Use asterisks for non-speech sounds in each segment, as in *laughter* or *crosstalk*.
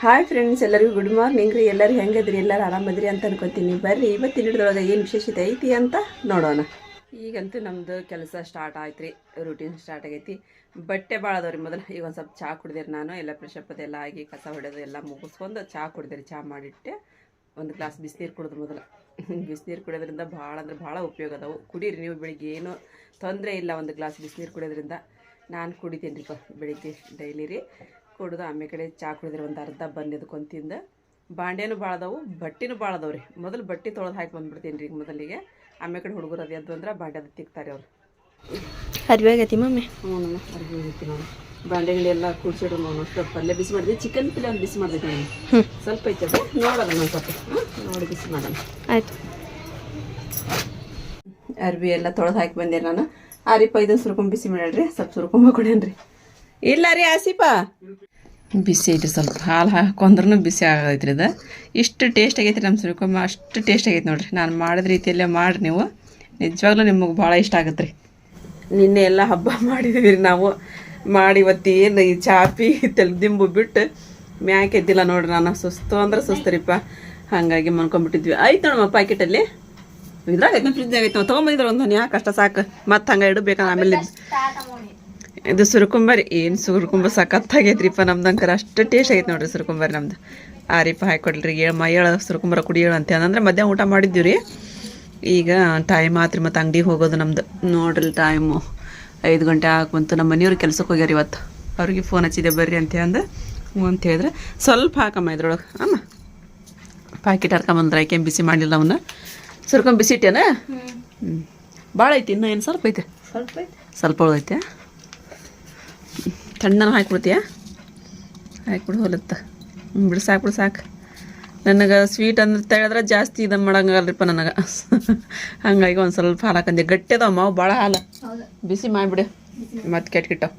Hi friends ಎಲ್ಲರಿಗೂ good morning ರೀ. ಎಲ್ಲರೂ ಹೆಂಗದ್ರಿ? ಎಲ್ಲರೂ ಆರಾಮದ್ರಿ ಅಂತ ಅನ್ಕೊತೀನಿ. ಬರ್ರಿ, ಇವತ್ತಿನ ಹಿಡಿದೊಳಗೆ ಏನು ವಿಶೇಷತೆ ಐತಿ ಅಂತ ನೋಡೋಣ. ಈಗಂತೂ ನಮ್ಮದು ಕೆಲಸ ಸ್ಟಾರ್ಟ್ ಆಯ್ತು ರೀ ರೂಟೀನ್ ಸ್ಟಾರ್ಟ್ ಆಗೈತಿ. ಬಟ್ಟೆ ಭಾಳ ಅದಾವ ರೀ ಮೊದಲು. ಈಗ ಒಂದು ಸ್ವಲ್ಪ ಚಹಾ ಕುಡ್ದಿರಿ ನಾನು. ಎಲ್ಲ ಅದೆಲ್ಲ ಆಗಿ ಕಸ ಹೊಡೆದು ಎಲ್ಲ ಮುಗಿಸ್ಕೊಂಡು ಚಹಾ ಕುಡ್ದಿರಿ. ಚಹಾ ಮಾಡಿಟ್ಟೆ. ಒಂದು ಗ್ಲಾಸ್ ಬಿಸಿನೀರು ಕುಡಿದು ಮೊದಲು. ಬಿಸಿನೀರು ಕುಡಿಯೋದ್ರಿಂದ ಭಾಳ ಅಂದ್ರೆ ಭಾಳ ಉಪಯೋಗ ಅದಾವು. ಕುಡೀರಿ ನೀವು ಬೆಳಿಗ್ಗೆ ಏನು ತೊಂದರೆ ಇಲ್ಲ. ಒಂದು ಗ್ಲಾಸ್ ಬಿಸಿನೀರು ಕುಡಿಯೋದ್ರಿಂದ. ನಾನು ಕುಡಿತೀನಿ ರೀ ಬೆಳಿಗ್ಗೆ ಡೈಲಿ ರೀ. ಕುಡ್ದು ಆಮೇಲೆ ಕಡೆ ಚಹಾ ಕುಡಿದ್ರೆ ಒಂದು ಅರ್ಧ ಬಂದಿದ್ಕೊಂಡು ತಿಂದು. ಬಾಂಡೆನೂ ಭಾಳದವು ಬಟ್ಟೆನೂ ಭಾಳ ಅದಾವು ರೀ ಮೊದಲು ಬಟ್ಟೆ ತೊಳೆದು ಹಾಕಿ ಬಂದ್ಬಿಡ್ತೀನಿ ರೀ ಮೊದಲಿಗೆ. ಆಮೇಲೆ ಕಡೆ ಹುಡುಗರು ಅದು ಎದ್ದು ಅಂದ್ರೆ ಬಾಂಡೆ ಅದು ತಿಕ್ತಾರೆ ಅವ್ರು. ಅರ್ವಿ ಆಗೈತಿ ಮಮ್ಮಿ ಹ್ಞೂ ನಮ್ಮ ಅರ್ಬಿ ಹೋಗಿತ್ತು ನಾನು ಬಾಂಡೆಗಳೆಲ್ಲ ಕೂಡ್ಸಿಡು ಸ್ವಲ್ಪ ಪಲ್ಯ ಬಿಸಿ ಮಾಡಿದೆ. ಚಿಕನ್ ಪಲ್ಯ ಒಂದು ಬಿಸಿ ಮಾಡಿದೆ ನಾನು. ಹ್ಞೂ ಸ್ವಲ್ಪ ಐತೆ ನೋಡೋಣ ನಾನು ಸ್ವಲ್ಪ? ನೋಡಿ ಬಿಸಿ ಮಾಡೋಣ. ಆಯ್ತು. ಅರ್ಬಿ ಎಲ್ಲ ತೊಳೆದು ಹಾಕಿ ಬಂದೆ ನಾನು. ಆ ರೀ ಸುರ್ಕೊಂಡ್ ಬಿಸಿ ಮಾಡ್ರಿ ಸ್ವಲ್ಪ ಸುರ್ಕೊಂಬ ಕೊಡೇನ್ರಿ ಇಲ್ಲ ರೀ ಆಸಿಪ ಬಿಸಿ ಐತ್ರಿ ಸ್ವಲ್ಪ ಹಾಲು ಹಾಕೊಂಡ್ರೂ ಬಿಸಿ ಆಗೈತ್ರಿ ಇದು. ಇಷ್ಟು ಟೇಸ್ಟ್ ಆಗೈತ್ರಿ ನಮ್ಮ ಸುರಿಕೊಮ್ಮ ಅಷ್ಟು ಟೇಸ್ಟ್ ಆಗೈತೆ ನೋಡಿರಿ. ನಾನು ಮಾಡಿದ ರೀತಿಯಲ್ಲೇ ಮಾಡಿರಿ ನೀವು. ನಿಜವಾಗ್ಲೂ ನಿಮಗೆ ಭಾಳ ಇಷ್ಟ ಆಗತ್ತೆ ರೀ ನಿನ್ನೆ ಎಲ್ಲ ಹಬ್ಬ *laughs* ಮಾಡಿದ್ವಿ ರೀ ನಾವು. ಮಾಡಿ ಇವತ್ತು ಏನು ಈ ಚಾಪಿ ತೆಲ್ದಿಂಬು ಬಿಟ್ಟು ಮ್ಯಾಕೆ ಎದ್ದಿಲ್ಲ ನೋಡ್ರಿ ನಾನು. ಸುಸ್ತು ಅಂದ್ರೆ ಸುಸ್ತರಿಪ್ಪ. ಹಾಗಾಗಿ ಮನ್ಕೊಂಡ್ಬಿಟ್ಟಿದ್ವಿ ಆಯ್ತು ನೋಡಮ್ಮ ಪ್ಯಾಕೆಟಲ್ಲಿ ಇದ್ರಾಗ ಐತೆ ಫ್ರಿಜ್ ಆಗೈತೆ ತೊಗೊಂಬಂದಿದ್ರೆ ಒಂದು ಯಾಕೆ ಕಷ್ಟ ಸಾಕು. ಮತ್ತೆ ಹಂಗೆ ಇಡಬೇಕಂದ್ರೆ ಆಮೇಲೆ ಇದು- ಸುರುಕುಂಬರಿ ಸುರ್ಕುಂಬರಿ ಏನು ಸುರುಕುಂಬ ಸಖತ್ತಾಗೈತ್ರಿಪ್ಪ ನಮ್ದು ಅಂಕರ ಅಷ್ಟು ಟೇಸ್ಟ್ ಆಗೈತೆ ನೋಡ್ರಿ ಸುರುಕುಂಬರಿ ನಮ್ದು. ಆರಿಪ ಹಾಕೊಡ್ರಿ ಏಳು ಮೈಯಳ ಏಳು ಕುಡಿಯೋಳ ಅಂತ ಅಂದ್ರೆ ಮಧ್ಯಾಹ್ನ ಊಟ ಮಾಡಿದ್ದೀವಿ ರೀ. ಈಗ ಟೈಮ್ ಆತ್ರಿ ಮತ್ತು ಅಂಗಡಿಗೆ ಹೋಗೋದು ನಮ್ದು. ನೋಡ್ರಿ ಟೈಮು ಐದು ಗಂಟೆ ಬಂತು. ನಮ್ಮ ಮನೆಯವ್ರು ಕೆಲ್ಸಕ್ಕೆ ಹೋಗ್ಯಾರ ಇವತ್ತು. ಅವ್ರಿಗೆ ಫೋನ್ ಹಚ್ಚಿದೆ ಬರ್ರಿ ಅಂತ ಅಂದ ಹ್ಞೂ ಅಂತ ಹೇಳಿದ್ರೆ. ಸ್ವಲ್ಪ ಹಾಕಮ್ಮ ಇದ್ರೊಳಗೆ. ಅಮ್ಮ ಪ್ಯಾಕೆಟ್ ಹರ್ಕೊಂಬಂದ್ರೆ ಆಕೆ ಬಿಸಿ ಮಾಡಿಲ್ಲ ಅವನ್ನ ಸುರ್ಕೊಂಡು ಬಿಸಿ ಇಟ್ಟೇನ? ಹ್ಞೂ ಭಾಳ ಐತಿ ಇನ್ನೂ ಏನು ಸ್ವಲ್ಪ ಐತೆ? ಸ್ವಲ್ಪ ಐತೆ. ಸ್ವಲ್ಪ ಉಳ್ದೈತೆ. ತಣ್ಣನ ಹಾಕ್ಬಿಡ್ತೀಯ? ಹಾಕ್ಬಿಡು ಹೊಲತ್ತ. ಹ್ಞೂ ಬಿಡು ಸಾಕು ಬಿಡು ಸಾಕು. ನನಗೆ ಸ್ವೀಟ್ ಅಂದ್ರೆ ತೆಳೆದ್ರೆ ಜಾಸ್ತಿ ಇದನ್ನು ಮಾಡಂಗಲ್ರಿಪ್ಪ ನನಗೆ. ಹಂಗಾಗಿ ಒಂದು ಸ್ವಲ್ಪ ಹಾಲು ಹಾಕಂದೆ. ಗಟ್ಟಿ ಅದಾವ ಮಾವು ಭಾಳ ಹಾಲು. ಬಿಸಿ ಮಾಡಿಬಿಡು. ಮತ್ತೆ ಕೆಟ್ಟ ಕಿಟ್ಟವು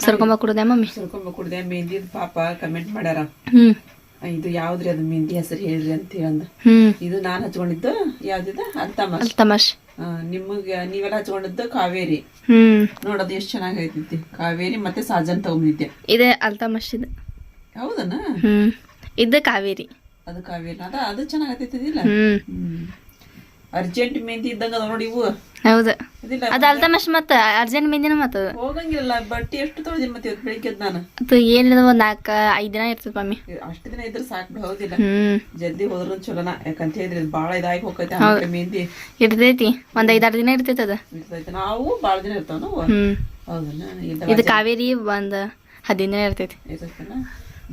ಸರ್ಕೊಂಬ ಕುಡ್ದೆ ಮಮ್ಮಿ? ಸರ್ಕೊಂಬ ಕುಡ್ದೆ ಮೆಹಂದಿ ಪಾಪ ಕಮೆಂಟ್ ಮಾಡ್ಯಾರ. ಹ್ಞೂ ಇದು ಯಾವ್ದ್ರಿ ಅದು ಮೆಹಂದಿ ಹೆಸರು ಹೇಳ್ರಿ ಅಂತ ಹೇಳಂದ ಇದು ನಾನ್ ಹಚ್ಕೊಂಡಿದ್ದು ಯಾವ್ದಿದ? ಅಲ್ತಮಾಷ್. ಅಲ್ತಮಾಷ್. ನಿಮಗೆ ನೀವೆಲ್ಲ ಹಚ್ಕೊಂಡಿದ್ದು ಕಾವೇರಿ. ಹ್ಞೂ ಎಷ್ಟ್ ಎಷ್ಟು ಚೆನ್ನಾಗೈತಿ ಕಾವೇರಿ ಮತ್ತೆ ಸಾಜನ್ ತಗೊಂಡಿದ್ದೆ ಇದೆ ಅಲ್ತಮಾಶ್ ತಮಾಷ್ ಇದು. ಹೌದನ? ಇದು ಕಾವೇರಿ. ಅದು ಕಾವೇರಿ ಅದ ಅದು ಚೆನ್ನಾಗೈತಿದಿಲ್ಲ ಹ್ಞೂ ಹ್ಮ್. ಅರ್ಜೆಂಟ್ ಮೆಹಂದಿ ಇದ್ದಂಗ ನೋಡಿ ಇವು. ಹೌದು. ಅದು ಅಲ್ದ ಮಶ್ ಮತ್ತೆ ಅರ್ಜೆಂಟ್ ಮೆಹಂದಿನ ಮತ್ತ ಹೋಗಂಗಿಲ್ಲ ಬಟ್ಟೆ ಎಷ್ಟು ತೊಳೆದಿನ ಮತ್ತೆ ಇವತ್ತು ಬೆಳಿಗ್ಗೆ ನಾನು. ಅದು ಏನಿಲ್ಲ ಒಂದು ನಾಲ್ಕು ಐದು ದಿನ ಇರ್ತದೆ ಮಮ್ಮಿ ಅಷ್ಟು ದಿನ ಇದ್ರೆ ಸಾಕು ಹೌದಿಲ್ಲ. ಜಲ್ದಿ ಹೋದ್ರು ಚಲೋನ. ಯಾಕಂತ ಹೇಳಿದ್ರೆ ಇದು ಭಾಳ ಇದಾಗಿ ಹೋಗೈತೆ ಆಮೇಲೆ ಮೆಹಂದಿ. ಇರ್ತೈತಿ. ಒಂದು ಐದಾರು ದಿನ ಇರ್ತೈತಿ ಅದು. ಇರ್ತೈತೆ. ನಾವು ಭಾಳ ದಿನ ಇರ್ತಾವ ನಾವು. ಹೌದನ ಇದು ಕಾವೇರಿ ಒಂದು ಹದಿನೈದು ದಿನ ಇರ್ತೈತಿ. ಇರ್ತೈತನ?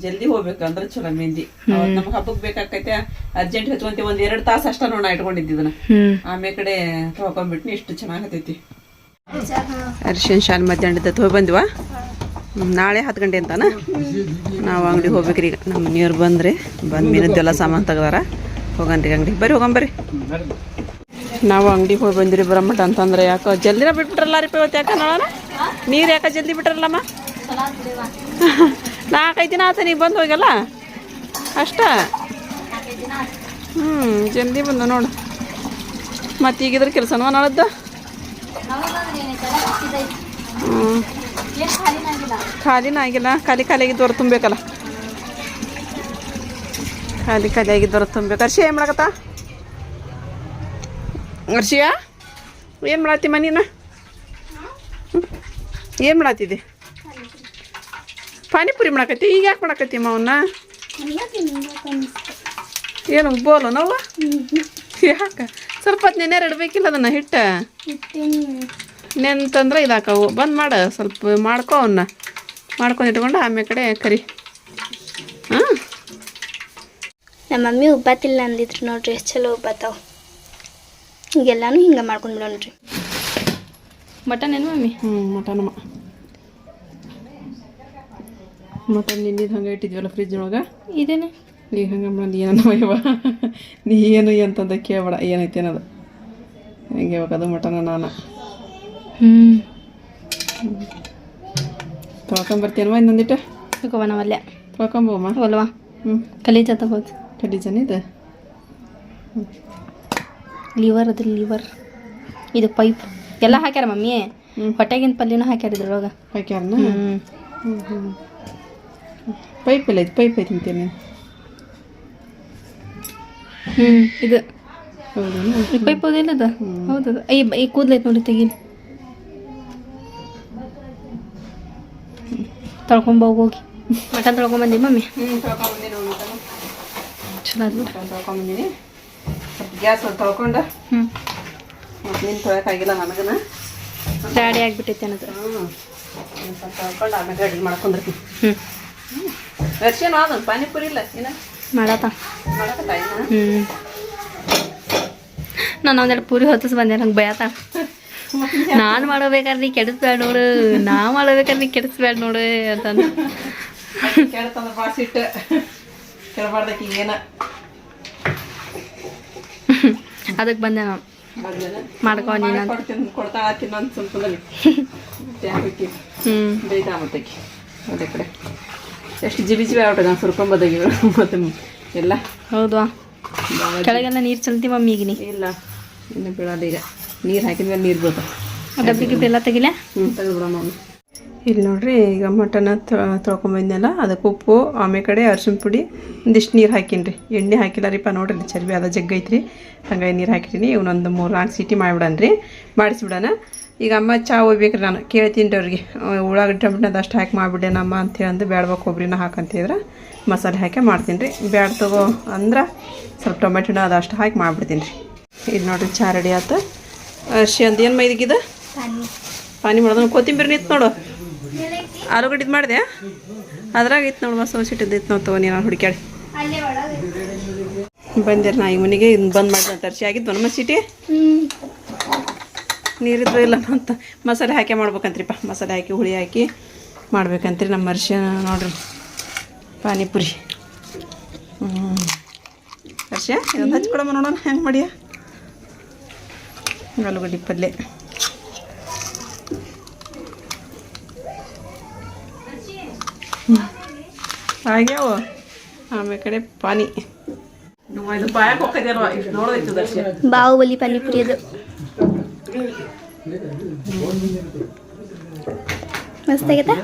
ಜಲ್ದಿ ಹೋಗ್ಬೇಕು ಅಂದ್ರೆ ಚಲೋ ಮೆಹಂದಿ. ನಮ್ಗೆ ಹಬ್ಬಕ್ಕೆ ಬೇಕಾಕೈತೆ ಅರ್ಜೆಂಟ್ ಹಚ್ಕೊಂತೀವಿ ಒಂದ್ ಎರಡು ತಾಸು ಅಷ್ಟ ನೋಡ ಇಟ್ಕೊಂಡಿದ್ದಿದನ ಆಮೇಲೆ ಕಡೆ ತೊಗೊಂಡ್ಬಿಟ್ನಿ ಇಷ್ಟು ಚೆನ್ನಾಗತೈತಿ. ಅರಿಶಿನ ಶಾಲೆ ಮಧ್ಯಾಹ್ನದ ಹೋಗಿ ಬಂದ್ವಾ? ನಾಳೆ ಹತ್ತು ಗಂಟೆ ಅಂತಾನ? ನಾವು ಅಂಗಡಿಗೆ ಹೋಗ್ಬೇಕ್ರಿ ಈಗ. ನಮ್ಮ ಮನೆಯವ್ರು ಬಂದ್ರಿ ಬಂದ ಮೀನದ್ದೆಲ್ಲ ಸಾಮಾನು ತೆಗ್ದಾರ. ಹೋಗನ್ರಿ ಅಂಗಡಿ ಬರ್ರಿ ಹೋಗಂಬರ್ರಿ ನಾವು ಅಂಗಡಿಗೆ ಹೋಗಿ ಬಂದಿರಿ ಬರಮಟ ಅಂತಂದ್ರೆ ಯಾಕೋ ಜಲ್ದಿನ ಬಿಟ್ಬಿಟ್ರಲ್ಲ ರೀ ಇವತ್ತು ಯಾಕೆ ನೋಡೋಣ ನೀರು ಯಾಕೆ ಜಲ್ದಿ ಬಿಟ್ರಲ್ಲಮ್ಮ? ನಾಲ್ಕೈದು ದಿನ ಆತ ನೀವು ಬಂದು ಹೋಗಲ್ಲ? ಅಷ್ಟ? ಹ್ಞೂ ಜಲ್ದಿ ಬಂದು ನೋಡು. ಮತ್ತೆ ಈಗಿದ್ರ ಕೆಲಸನವ ನಾಳದ್ದು? ಹ್ಞೂ ಖಾಲಿನ ಆಗಿಲ್ಲ. ಖಾಲಿ ಖಾಲಿ ಆಗಿದ್ದವ್ರು ತುಂಬಬೇಕಲ್ಲ ಖಾಲಿ ಖಾಲಿ ಆಗಿದ್ದವ್ರು ತುಂಬಬೇಕು ಅರ್ಶಿ ಏನು ಮಾಡಕತ್ತ? ಅರ್ಶಿಯ ಏನು ಮಾಡತ್ತಿ ಮನಿನ? ಏನು ಮಾಡತ್ತಿದ್ದೆ ಪಾನಿಪುರಿ ಮಾಡಾಕತ್ತಿ ಈಗ ಯಾಕೆ ಮಾಡಕತ್ತಿ ಅವನ್ನ ಏನು ಬೋಲು ನಾವು? ಯಾಕೆ? ಸ್ವಲ್ಪ ಹೊತ್ತು ನೆನೆ ಇಡಬೇಕಿಲ್ಲ ಅದನ್ನ ಹಿಟ್ಟ? ನೆಂತಂದ್ರೆ ಇದಾಕವು. ಬಂದ್ ಮಾಡು ಸ್ವಲ್ಪ ಮಾಡ್ಕೊ ಅವನ್ನ ಮಾಡ್ಕೊಂಡು ಇಟ್ಕೊಂಡು ಆಮೇಲೆ ಕಡೆ ಕರಿ. ಹಾಂ? ನಮ್ಮ ಮಮ್ಮಿ ಉಬ್ಬತ್ತಿಲ್ಲ ಅಂದಿದ್ರು ನೋಡ್ರಿ ಎಷ್ಟು ಚಲೋ ಉಬ್ಬತ್ತಾವ. ಈಗೆಲ್ಲಾನು ಹಿಂಗೆ ಮಾಡ್ಕೊಂಡು ಬಿಡೋಣ್ರಿ. ಮಟನ್ ಏನು ಮಮ್ಮಿ? ಹ್ಞೂ ಮಟನ್ ಮಟನ್ ನಿನ್ನಿದ್ದು ಹಂಗೆ ಇಟ್ಟಿದ್ವಲ್ಲ ಫ್ರಿಜ್ ಒಳಗೆ ಇದೇನೆ. ಈಗ ಹಂಗೆ ನೀ ಏನೋ ಅಯ್ಯವ ನೀ ಏನು ಅಂತಂದ ಕೇಳಬೇಡ ಏನೈತೆ ಅನ್ನೋದು. ಹೆಂಗೆ ಇವಾಗ ಅದು ಮಟನ ನಾನು. ಹ್ಞೂ ತೊಳ್ಕೊಂಬರ್ತೀನವ ಇನ್ನೊಂದಿಟ್ಟು? ತಗೋವ ನಾವಲ್ಲೇ. ತೊಳ್ಕೊಂಬೋಮ್ಮ ಅಲ್ವಾ ಹ್ಞೂ ಕಲೀಜ ತಗೋದು ಇದು? ಲಿವರ್ ಅದು ಲಿವರ್ ಇದು ಪೈಪ್ ಎಲ್ಲ ಹಾಕ್ಯಾರ ಮಮ್ಮಿ? ಹೊಟ್ಟೆಗಿನ ಪಲ್ಯನೂ ಹಾಕ್ಯಾರ ಇದ್ರೊಳಗೆ. ಹಾಕ್ಯಾರನ? ಹ್ಞೂ ಹ್ಞೂ ಹ್ಞೂ ಪೈಪ್ ಎಲ್ಲ ಐತಿ ಪೈಪ್ ಐತಿ ಅಂತೀನಿ. ಹ್ಞೂ ಇದು. ಹೌದೇನು ಈ ಪೈಪ್ ಹೌದಿಲ್ಲ ಅದು ಹೌದು ಈ ಈ ಕೂದಲೈತೆ ನೋಡಿ ತೊಳ್ಕೊಂಬ ಹೋಗಿ. ಮಟನ್ ತೊಳ್ಕೊಂಬಂದಿ ಮಮ್ಮಿ? ಹ್ಞೂ ತೊಳ್ಕೊಂಬಂದಿನಿ ಚಲೋ ಅದು ತೊಳ್ಕೊಂಬಂದಿನಿ ಸ್ವಲ್ಪ ಗ್ಯಾಸ್ ತೊಳ್ಕೊಂಡು. ಹ್ಞೂ ಮತ್ತು ನೀನು ತೊಳಕಾಗಿಲ್ಲ ನನಗನ. ಡ್ಯಾಡಿ ಆಗಿಬಿಟ್ಟೈತೆ ಅನ್ನೋದು. ಹ್ಞೂ ಸ್ವಲ್ಪ ತೊಳ್ಕೊಂಡು ಆಮೇಲೆ ಅಡುಗೆ ಮಾಡ್ಕೊಂಡಿರ್ತೀನಿ ಹ್ಞೂ ವರ್ಷೇನು ಆದ ಪಾನಿಪುರಿ ಇಲ್ಲ ಏನ? ಮಾಡತ್ತ ಹ್ಞೂ ನಾನು ಒಂದೆರಡು ಪೂರಿ ಹೊತ್ತಿಸ್ ಬಂದೆ ನಂಗೆ ಭಯತ ನಾನು ಮಾಡೋಬೇಕಾದ್ರೆ ನೀ ಕೆಡಿಸ್ಬೇಡ ನೋಡು ನಾ ಮಾಡೋಬೇಕಾದ್ರೆ ನೀ ಕೆಡಿಸ್ಬೇಡ ನೋಡು ಅಂತಂದು. ಕೆಡತಂದ್ರೆ ಭಾಳ ಸಿಟ್ಟು. ಕೇಳಬಾರ್ದಕ್ಕೆ ಏನ ಅದಕ್ಕೆ ಬಂದೆ ನಾನು. ಮಾಡ್ಕೊ ನೀನು ಅಂತ. ಕೊಡ್ತಾ ತಿನ್ನೋ ಯಾಕೆ ಹ್ಞೂ ಬೇಯ್ತಾ ಮತ್ತೆ ಅದೇ ಕಡೆ. ಎಷ್ಟು ಜಿಬಿ ಜಿಬಿ ಆಗ್ಬಿಟ್ಟು ನಾನು ಸುರ್ಕೊಂಬೋದಾಗಿ ಮತ್ತೆ ಎಲ್ಲ? ಹೌದಾ? ಕೆಳಗೆಲ್ಲ ನೀರು ಚಲ್ತಿ ಮಮ್ಮಿ ಈಗ ನೀ ಇಲ್ಲ ಇನ್ನು ಬೀಳೋದು ಈಗ. ನೀರು ಹಾಕಿದ್ಮೇಲೆ ನೀರು ಬೀಳ್ತಾವೆ ಆ ಡಬ್ಬಿ ಗಿಬ್ಬಿ ಎಲ್ಲ ತೆಗಿಲೆ? ಹ್ಞೂ ತೆಗೆದ್ಬಿಡಮ್ಮ ಇಲ್ಲಿ ನೋಡ್ರಿ ಈಗ ಮಟನ ತೊಳ್ಕೊಂಬಂದ್ನಲ್ಲ ಅದಕ್ಕೆ ಉಪ್ಪು ಆಮೇಲೆ ಕಡೆ ಅರ್ಶಿನ ಪುಡಿ ಒಂದಿಷ್ಟು ನೀರು ಹಾಕಿನ್ರಿ. ಎಣ್ಣೆ ಹಾಕಿಲ್ಲ ರೀಪ ನೋಡ್ರಿ ಚರ್ಬಿ ಅದ ಜಗ್ಗೈತ್ರಿ. ಹಂಗಾಗಿ ನೀರು ಹಾಕಿದ್ದೀನಿ. ಇವನೊಂದು ಮೂರು ನಾಲ್ಕು ಸೀಟಿ ಮಾಡಿಬಿಡನ್ರಿ. ಮಾಡಿಸ್ಬಿಡಣ. ಈಗ ಅಮ್ಮ ಚಾ ಒಯ್ಬೇಕ್ರಿ ನಾನು. ಕೇಳ್ತೀನಿ ರೀ ಅವ್ರಿಗೆ. ಉಳ್ಳಾಗಡ್ಡಿ ಟೊಮೆಟೊದ ಅಷ್ಟು ಹಾಕಿ ಮಾಡಿಬಿಡೇನಮ್ಮ ಅಂತೇಳಿ ಹೇಳಂದು ಬೇಡವಾ ಕೊಬ್ಬರಿನ ಹಾಕಂತಿದ್ರೆ ಮಸಾಲೆ ಹಾಕಿ ಮಾಡ್ತೀನಿ ರೀ ಬ್ಯಾಡ ತಗೋ ಅಂದ್ರೆ ಸ್ವಲ್ಪ ಟೊಮೆಟೊನ ಅದಷ್ಟು ಹಾಕಿ ಮಾಡಿಬಿಡ್ತೀನಿ ರೀ ಇದು ನೋಡ್ರಿ ಚಾ ರೆಡಿ ಆಯ್ತು ಅರ್ಶಿ ಅಂದ ಏನು ಮೈದಿಗಿದ ಪಾನಿ. ಮಾಡೋದು ಕೊತ್ತಿಂಬರಿ ಇತ್ತು ನೋಡು. ಆಲೂಗಡ್ಡೆ ಇದು ಮಾಡಿದೆ? ಅದ್ರಾಗ ಇತ್ತು ನೋಡು ಮಸಾಲೆ ಸಿಟ್ಟಿದ್ದು ಇತ್ತು ನೋಡು ತಗೋ ನೀನು ಹುಡುಕ್ಯಾಡಿ. ಬಂದಿರ ನಾ ಈ ಮನೆಗೆ ಇನ್ನು ಬಂದ್ ಮಾಡಿದ ತರ್ಸಿ ಆಗಿದ್ದು ನಮ್ಮ ಸಿಟಿ ನೀರಿದ್ರು ಇಲ್ಲ ಅಂತ ಮಸಾಲೆ ಹಾಕಿ ಮಾಡ್ಬೇಕಂತ್ರಿಪ್ಪ. ಮಸಾಲೆ ಹಾಕಿ ಹುಳಿ ಹಾಕಿ ಮಾಡ್ಬೇಕಂತ್ರಿ ನಮ್ಮ ಅರ್ಶಿ ನೋಡ್ರಿ. ಪಾನಿಪುರಿ. ಹ್ಞೂ ಅರ್ಶಿ ಇದೊಂದು ಹಚ್ಕೊಡಮ್ಮ ನೋಡೋಣ ಹೆಂಗೆ ಮಾಡಿಯ? ಆಲೂಗಡ್ಡೆ ಪಲ್ಯ ಆಗ್ಯಾವ ಆಮೇಲೆ ಕಡೆ ಪಾನಿ. ಬಾಹುಬಲಿ ಪಾನಿಪುರಿ ಅದು. ಮಸ್ತ್ ಆಗೈತಾ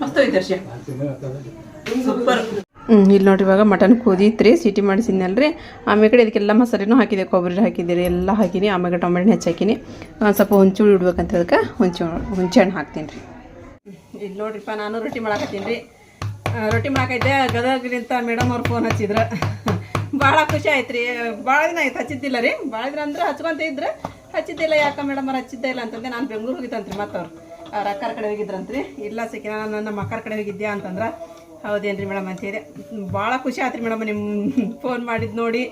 ಮಸ್ತ್ ಐತೆ ದರ್ಶನ ಸೂಪರ್. ಹ್ಞೂ ಇಲ್ಲಿ ನೋಡ್ರಿ ಇವಾಗ ಮಟನ್ ಕುದೀತ್ರಿ ಸಿಟಿ ಮಾಡಿಸಿದ್ನಲ್ರಿ ಆಮೇಲೆ ಕಡೆ ಇದಕ್ಕೆಲ್ಲ ಮಸಾಲೆನೂ ಹಾಕಿದೆ ಕೊಬ್ಬರಿ ಹಾಕಿದ್ದೀರಿ ಎಲ್ಲ ಹಾಕಿನಿ. ಆಮೇಲೆ ಟೊಮೆಟೊ ಹೆಚ್ಚಾಕಿನಿ ಒಂದು ಸ್ವಲ್ಪ ಹುಂಚೂಳಿ ಇಡ್ಬೇಕಂತ ಅದಕ್ಕೆ ಹುಂಚು ಹುಂಚೆ ಹಣ್ಣು ಹಾಕ್ತೀನಿ ರೀ. ಇಲ್ಲಿ ನೋಡ್ರಿಪ್ಪ ನಾನು ರೊಟ್ಟಿ ಮಾಡಾಕತ್ತೀನಿ ರೀ. ರೊಟ್ಟಿ ಮಾಡಾಕೈತೆ ಗದಗಿಲಿಂತ ಮೇಡಮ್ ಅವ್ರು ಫೋನ್ ಹಚ್ಚಿದ್ರು. ಭಾಳ ಖುಷಿ ಆಯ್ತು ರೀ ಭಾಳ ದಿನ ಆಯ್ತು ಹಚ್ಚಿದ್ದಿಲ್ಲ ರೀ. ಭಾಳ ದಿನ ಅಂದ್ರೆ ಹಚ್ಕೊಂತ ಇದ್ರೆ ಹಚ್ಚಿದ್ದಿಲ್ಲ. ಯಾಕೆ ಮೇಡಮ್ ಅವ್ರು ಹಚ್ಚಿದ್ದೇ ಇಲ್ಲ ಅಂತಂದೆ ನಾನು ಬೆಂಗ್ಳೂರು ಹೋಗಿದ್ದಂತ್ರಿ ಮತ್ತೆ ಅವ್ರು ಅವ್ರ ಅಕ್ಕರ ಕಡೆ ಹೋಗಿದ್ರಂತ್ರಿ. ಇಲ್ಲ ಸಿಕ್ಕಿ ನಾನು ನಮ್ಮ ಅಕ್ಕರ ಕಡೆ ಹೋಗಿದ್ದೆ ಅಂತಂದ್ರೆ ಹೌದೇನ್ರಿ ಮೇಡಮ್ ಅಂತ ಹೇಳಿದೆ ಭಾಳ ಖುಷಿ ಆಯ್ತು ರೀ ಮೇಡಮ್ ನಿಮ್ಮ ಫೋನ್ ಮಾಡಿದ್ದು ನೋಡಿ.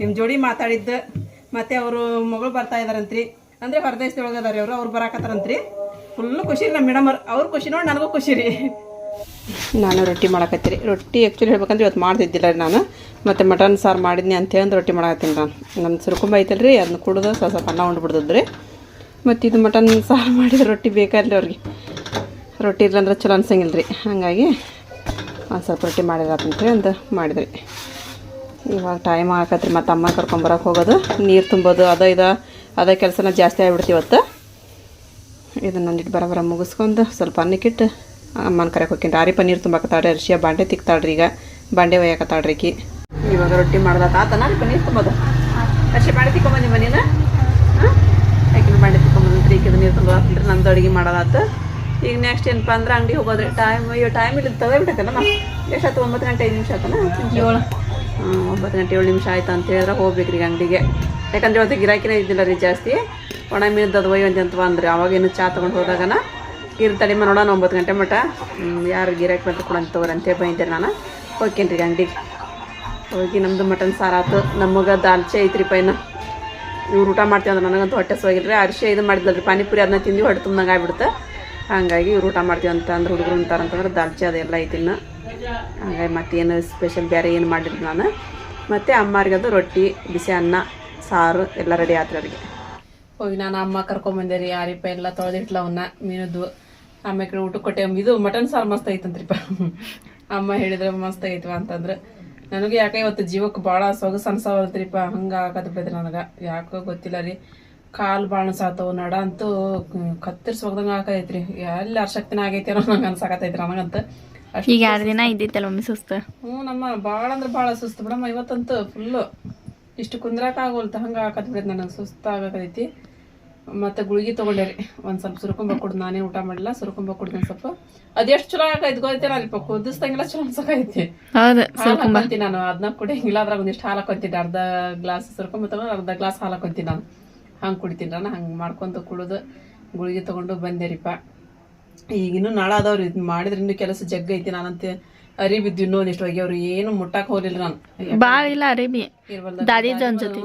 ನಿಮ್ಮ ಜೋಡಿ ಮಾತಾಡಿದ್ದು. ಮತ್ತು ಅವರು ಮಗಳು ಬರ್ತಾ ಇದ್ದಾರಂತ್ರಿ ಅಂದರೆ ಹೊರದೇಶದೊಳಗೆ ಅದಾರ ಅವರು. ಅವ್ರು ಬರಾಕತ್ತಾರಂತ್ರಿ. ಫುಲ್ಲು ಖುಷಿ ರೀ ನಮ್ಮ ಮೇಡಮ್ ಅವ್ರು. ಅವ್ರ ಖುಷಿ ನೋಡಿ ನನಗೂ ಖುಷಿ ರೀ. ನಾನು ರೊಟ್ಟಿ ಮಾಡಕತ್ತೀರಿ ರೊಟ್ಟಿ ಆ್ಯಕ್ಚುಲಿ ಹೇಳ್ಬೇಕಂದ್ರೆ ಇವತ್ತು ಮಾಡ್ತಿದ್ದಿಲ್ಲ ರೀ ನಾನು. ಮತ್ತು ಮಟನ್ ಸಾರು ಮಾಡಿದ್ನಿ ಅಂತ ಹೇಳಿ ರೊಟ್ಟಿ ಮಾಡಕತ್ತೀನಿ ನಾನು. ನನ್ನ ಸುರ್ಕುಂಬ ಐತಲ್ಲ ರೀ ಅದನ್ನ ಕುಡ್ದು ಸ್ವಲ್ಪ ಸ್ವಲ್ಪ ಅನ್ನ ಉಂಡ್ಬಿಡ್ತದ್ರಿ. ರೀ ಮತ್ತು ಇದು ಮಟನ್ ಸಾರು ಮಾಡಿದ ರೊಟ್ಟಿ ಬೇಕಲ್ರಿ ಅವ್ರಿಗೆ. ರೊಟ್ಟಿ ಇಲ್ಲಂದ್ರೆ ಚಲೋ ಅನ್ಸಂಗಿಲ್ಲ ರೀ ಹಾಗಾಗಿ ಒಂದು ಸ್ವಲ್ಪ ರೊಟ್ಟಿ ಮಾಡಿದ್ರಂತೇಳಿ ಒಂದು ಮಾಡಿದ್ರಿ. ಇವಾಗ ಟೈಮ್ ಆಗಕತ್ರಿ, ಮತ್ತು ಅಮ್ಮ ಕರ್ಕೊಂಬರಕ್ಕೆ ಹೋಗೋದು. ನೀರು ತುಂಬೋದು, ಅದ ಇದು, ಅದೇ ಕೆಲಸನ ಜಾಸ್ತಿ ಆಗ್ಬಿಡ್ತು ಇವತ್ತು. ಇದನ್ನ ಒಂದಿಟ್ಟು ಬರ ಬರ ಮುಗಿಸ್ಕೊಂಡು ಸ್ವಲ್ಪ ಅನ್ನಕ್ಕಿಟ್ಟು ಅಮ್ಮನ ಕರೆಯಕ್ಕೆ ಹೋಗ್ತೀನಿ. ಆರಿ ಪನ್ನೀರ್ ತುಂಬಾಕತ್ತಾಳ್ರಿ ಅರ್ಶಿಯ ಬಾಂಡೆ ತಿಕ್ತಾಳ್ರಿ ಈಗ. ಬಾಂಡೆ ಒಯ್ಯಾಕತ್ತಾಳ್ರಿ ಈಕಿ. ಇವಾಗ ರೊಟ್ಟಿ ಮಾಡ್ದ ತಾತನ ರೀ ಪನ್ನೀರ್ ತುಂಬೋದು? ಅರ್ಶಿ ಬಾಂಡೆ ತಿಕ್ಕೊಂಬಂದಿ ಮನೇನ ಹಾಂ? ಆಕಿನ ಬಾಂಡೆ ತಿಕ್ಕೊಂಬಂದ್ರಿ ಈಕಿದ ನೀರು ತುಂಬೋದಾತ್ರಿ ನಂದು ಅಡುಗೆ ಮಾಡೋದಾತು. ಈಗ ನೆಕ್ಸ್ಟ್ ಏನಪ್ಪ ಅಂದ್ರೆ ಅಂಗಡಿ ಹೋಗೋದ್ರಿ ಟೈಮ್ ಅಯ್ಯೋ ಟೈಮ್ ಇಲ್ಲಿ ಎಷ್ಟು ಎಷ್ಟಾಯ್ತು ಒಂಬತ್ತು ಗಂಟೆ ಐದು ನಿಮಿಷ ಆತನ? ಏಳು. ಒಂಬತ್ತು ಗಂಟೆ ಏಳು ನಿಮಿಷ ಆಯ್ತು ಅಂತ ಹೇಳಿದ್ರೆ ಹೋಗ್ಬೇಕ್ರಿ ಈಗ ಅಂಗಡಿಗೆ. ಯಾಕಂದ್ರೆ ಇವತ್ತು ಗಿರಾಕಿನೇ ಇದ್ದಿಲ್ಲ ರೀ ಜಾಸ್ತಿ. ಒಣ ಮೀನದ್ದು ಅದು ಅಂತ ಅಂತ ಬಂದ್ರಿ. ಅವಾಗೇನು ಚಾ ತೊಗೊಂಡು ಹೋದಾಗನ ಇರ್ ತಡಿಮ ನೋಡೋಣ ಒಂಬತ್ತು ಗಂಟೆ ಮಟ್ಟ ಯಾರು ಗಿರಾಕಿ ಬಂತು ತಗೋರಿ ಅಂತೇಳಿ ಬೈತೀರಿ ನಾನು. ಹೋಗ್ಕೇನ್ರಿ ರೀ ಅಂಗಡಿಗೆ ಹೋಗಿ ನಮ್ಮದು ಮಟನ್ ಸಾರು ಆತು. ನಮಗೆ ದಾಲ್ಚೆ ಐತ್ರಿ ಪೈನ ಇವ್ರು ಊಟ ಮಾಡ್ತೀವಿ ಅಂದ್ರೆ ನನಗಂತೂ ಹೊಟ್ಟೆ ಸೋಗಿಲ್ರಿ. ಅರಿಶಿ ಇದು ಮಾಡಿದ್ಲಲ್ರಿ. ಪಾನಿಪುರಿ ಅದನ್ನ ತಿಂದು ಹೊಟ್ಟೆ ತುಂಬ್ದಂಗೆ ಆಗ್ಬಿಡುತ್ತೆ ಹಾಗಾಗಿ ಇವ್ರು ಊಟ ಮಾಡ್ತೀವಿ ಅಂತ ಅಂದ್ರೆ ಹುಡುಗರು ಅಂತಾರಂತಂದ್ರೆ ದಾಲ್ಚೆ ಅದೆಲ್ಲ ಐತಿ ಇನ್ನು. ಹಾಗಾಗಿ ಮತ್ತೇನು ಸ್ಪೆಷಲ್ ಬೇರೆ ಏನು ಮಾಡಿಲ್ಲ ನಾನು. ಮತ್ತು ಅಮ್ಮಾರಿಗೆ ಅದು ರೊಟ್ಟಿ, ಬಿಸಿ ಅನ್ನ, ಸಾರು ಎಲ್ಲ ರೆಡಿ ಆತ್ರಿ ಅವ್ರಿಗೆ. ಹೋಗಿ ನಾನು ಅಮ್ಮ ಕರ್ಕೊಂಬಂದೆ ರೀ. ಯಾರಿಪ್ಪ ಎಲ್ಲ ತೊಳೆದಿಟ್ಲ ಅವನ್ನ. ಮೀನದ್ದು ಆಮೇಲೆ ಊಟಕ್ಕೆ ಕೊಟ್ಟೆ ಇದು ಮಟನ್ ಸಾರು ಮಸ್ತ್ ಐತಂತ್ರಿಪ್ಪ ಅಮ್ಮ ಹೇಳಿದ್ರೆ ಮಸ್ತ್ ಐತವ ಅಂತಂದ್ರೆ. ನನಗೆ ಯಾಕೆ ಇವತ್ತು ಜೀವಕ್ಕೆ ಭಾಳ ಸೊಗಸು ಅನ್ಸವಲ್ತ್ರಿಪ್ಪ ಹಂಗೆ ಆಗತ್ತೆ ಬಿಡ್ರಿ ನನಗೆ. ಯಾಕೋ ಗೊತ್ತಿಲ್ಲ ರೀ. ಕಾಲು ಭಾಳ ಸಾತವು ನಡ ಅಂತೂ ಕತ್ತರಿಸೋಗ್ದಂಗೆ ಆಕೈತ್ರಿ ಎಲ್ಲಿ ಅರ್ಶಕ್ತಿನ ಆಗೈತಿ ಅನ್ನೋ ನಂಗೆ ಅನ್ಸಾಕತೈತ್ರಿ ನನಗಂತ. ಈಗ ಎರಡು ದಿನ ಇದ್ದಿತ್ತಲ್ಲ ಮಮ್ಮಿ ಸುಸ್ತು? ಹ್ಞೂ ನಮ್ಮ ಭಾಳ ಅಂದ್ರೆ ಭಾಳ ಸುಸ್ತು. ಬಿಡಮ್ಮ ಇವತ್ತಂತೂ ಫುಲ್ಲು ಇಷ್ಟು ಕುಂದ್ರಾಕ ಆಗೋಲ್ತ ಹಂಗೆ ಆಕತ್ ಬಿಡೈತೆ ನನಗೆ. ಸುಸ್ತು ಆಗತೈತಿ ಮತ್ತು ಗುಳಿಗೆ ತೊಗೊಂಡೆ ರೀ. ಒಂದು ಸ್ವಲ್ಪ ಸುರ್ಕೊಂಬ ಕುಡ್ದು ನಾನೇ ಊಟ ಮಾಡಿಲ್ಲ ಸುರ್ಕೊಂಬ ಕುಡ್ದು ಒಂದು ಸ್ವಲ್ಪ. ಅದೆಷ್ಟು ಚಲೋ ಆಗೈತೆ ಗೊತ್ತೇನ ಅಲ್ಪ ಕುದಿಸ್ದಂಗೆಲ್ಲ ಚಲೋ ಅನ್ಸಕೈತಿ. ಹಾಕೊಂತೀನಿ ನಾನು ಅದನ್ನ ಕುಡಿಯಂಗಿಲ್ಲ ಅದ್ರಾಗ ಒಂದಿಷ್ಟು ಹಾಲು ಹಾಕೊಂತೀನಿ ಅರ್ಧ ಗ್ಲಾಸ್ ಸುರ್ಕೊಂಬತ್ತವ ಅರ್ಧ ಗ್ಲಾಸ್ ಹಾಲು ಹಾಕೊಂತೀನಿ ನಾನು. ಹಂಗೆ ಕುಡಿತೀನಿ ನಾನು ಹಂಗೆ ಮಾಡ್ಕೊಂತ ಕುಡಿದು ಗುಳಿಗೆ ತಗೊಂಡು ಬಂದೆ ರೀಪ. ಈಗಿನ್ನೂ ನಾಳೆ ಅದಾವ್ರಿ ಇದ್ ಮಾಡಿದ್ರೆ ಇನ್ನೂ ಕೆಲಸ ಜಗ್ಗೈತಿ ನಾನಂತೆ ಅರಿ ಬಿದ್ದು ಇನ್ನೂ ಒಂದಿಷ್ಟು ಅವ್ರು ಏನು ಮುಟ್ಟಾಕ ಹೋಗ್ಲಿಲ್ಲ ನಾನು. ಬಾಳ ಇಲ್ಲ ಅರಿಬಿ. ದಾದಿಜನ್ ಜೊತೆ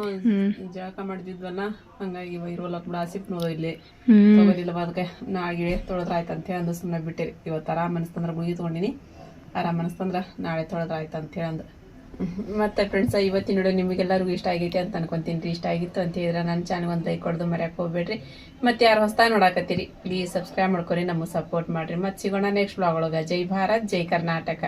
ಜಳಕ ಮಾಡಿದ್ವಲ್ಲ ಹಂಗಾಗಿ ಇವ ಇರುವಲ್ಲ ಕೂಡ ಆಸಿಪ್ ನೋಡೋ ಇಲ್ಲಿ. ಹ್ಮ್. ತಗೋಲಿಲ್ಲ ಅದಕ್ಕೆ ನಾಳೆ ತೊಳೆದ್ರ ಆಯ್ತು ಅಂತ ಹೇಳಿ ಅಂದು ಸುಮ್ಮನೆ ಬಿಟ್ಟಿರಿ. ಇವತ್ತು ಆರಾಮ್ ಅನಿಸ್ತಂದ್ರೆ ಗುಳಿಗೆ ತೊಗೊಂಡಿನಿ. ಆರಾಮ್ ಅನಿಸ್ತಂದ್ರೆ ನಾಳೆ ತೊಳೆದ್ರ ಆಯ್ತು ಅಂತ ಹೇಳಿ ಅಂದು. ಮತ್ತೆ ಫ್ರೆಂಡ್ಸ್ ಇವತ್ತಿನ ವಿಡಿಯೋ ನಿಮಗೆಲ್ಲರಿಗೂ ಇಷ್ಟ ಆಗೈತಿ ಅಂತ ಅನ್ಕೊಂತೀನಿ. ರೀ ಇಷ್ಟ ಆಗಿತ್ತು ಅಂತ ಹೇಳಿದ್ರೆ ನನ್ನ ಚಾನಲ್ ಒಂದು ಲೈಕ್ ಕೊಡ್ದು ಮರ್ಯಾಕೆ ಹೋಗ್ಬೇಡ್ರಿ. ಮತ್ತೆ ಯಾರು ಹೊಸ್ತಾಗಿ ನೋಡಾಕತ್ತೀರಿ ಪ್ಲೀಸ್ ಸಬ್ಸ್ಕ್ರೈಬ್ ಮಾಡ್ಕೊರಿ ನಮಗೆ ಸಪೋರ್ಟ್ ಮಾಡ್ರಿ. ಮತ್ತೆ ಸಿಗೋಣ ನೆಕ್ಸ್ಟ್ ಬ್ಲಾಗ್ ಒಳಗೆ. ಜೈ ಭಾರತ್ ಜೈ ಕರ್ನಾಟಕ.